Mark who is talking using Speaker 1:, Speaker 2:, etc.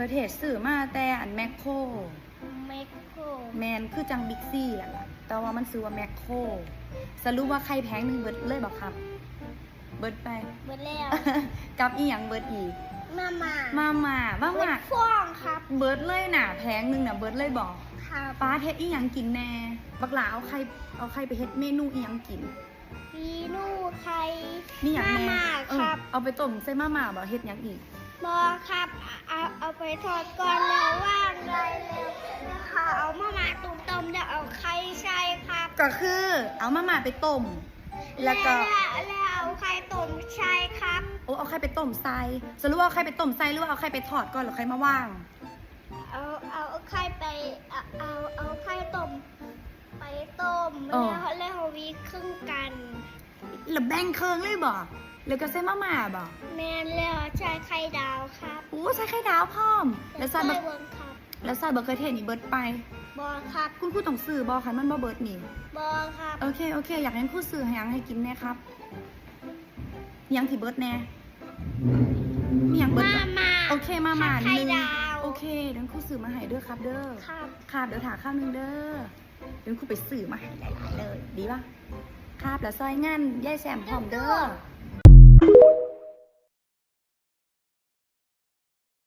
Speaker 1: ขือเทศซื้อมาแต่อันแมคโคร
Speaker 2: แมคโคร
Speaker 1: แมนคือจังบิ๊กซี่แหละล่ะแต่ว่ามันซื้อว่าแมคโครสรุปว่าใครแพงหนึ่งเบิดเลยบอกครับ เบิดไป
Speaker 2: เบิดแล้ว
Speaker 1: กับอีหยังเบิดอีก
Speaker 2: มามา
Speaker 1: มามามา
Speaker 2: เบิ
Speaker 1: มา
Speaker 2: ดฟ่องครับ
Speaker 1: เบิดเลยน่ะแพงหนึ่งน่ะเบิดเลยบอก
Speaker 2: ครับ
Speaker 1: ป้าเฮ็ดอีหยังกินแน่บักหลาเอาใครเอาใครไปเฮ็ดเมนูอีหยังกิน
Speaker 2: พีนูไข่
Speaker 1: นี่อย่าง
Speaker 2: มา
Speaker 1: แน่
Speaker 2: มา
Speaker 1: เอ
Speaker 2: ค
Speaker 1: อ
Speaker 2: รับ
Speaker 1: เอาไปต้มใส่มาม่าบ่เฮ็ดหยังอีก
Speaker 2: บอครับเอาเอาไปทอดก่อนแล้วว่างได้แล้วนะคะเอามามาตุ่มต้มแล้วเอาไข่ใส่ครับ
Speaker 1: ก็คือเอามาม่าไปต้ม แล้วก็
Speaker 2: แล้วแล้วเอาไข่ต้มใส่ครับ
Speaker 1: โอ้เอาไข่ไปต้มใส่สรุปว่าเอาไข่ไปต้มใส่หรือว่าเอาไข่ไปทอดก่อนแล้วค่อยมาว่าง
Speaker 2: เอาเอาไข่ไปเอาเอาเอาไข่ต้มไปต้ม
Speaker 1: อ๋
Speaker 2: แล้
Speaker 1: อ
Speaker 2: วแล้วเอาวีครึ่งกัน
Speaker 1: แล้วแบ่งเครื่องเลยบ่ แล้วก็ใส่มาม่าบ่
Speaker 2: แม่นแล้วใช้ไข่ดาวครับ
Speaker 1: โอ้ใส่ไข่ดาวพร้อม แล้วใส่
Speaker 2: ใส่
Speaker 1: บัก
Speaker 2: เบิ้งครับ
Speaker 1: แล้วใส่บักเขือเทศนี่เบิดไป
Speaker 2: บอครับ
Speaker 1: คุณครูต้องซื้อบ่คันมันบ่เบิดนี่
Speaker 2: บอครับ
Speaker 1: โอเคโอเค อยากให้ครูซื้อให้หยังให้กินแน่ครับหยังที่เบิดแน่มีหยังเบิด
Speaker 2: มา
Speaker 1: บ่
Speaker 2: มา
Speaker 1: โอเคมาม่า
Speaker 2: ไข่
Speaker 1: หนึ่ง
Speaker 2: ดาว
Speaker 1: โอเคเดี๋ยวครูซื้อมาให้เด้อครับเด้อ
Speaker 2: ครับ
Speaker 1: ครับเดี๋ยวถาข้าวหนึงเด้อเดี๋ยวครูไปซื้อมาให้หลายๆเลย ดีป่ะครับแล้วซอยงานยายแซมพร้อมเด้อ
Speaker 2: เ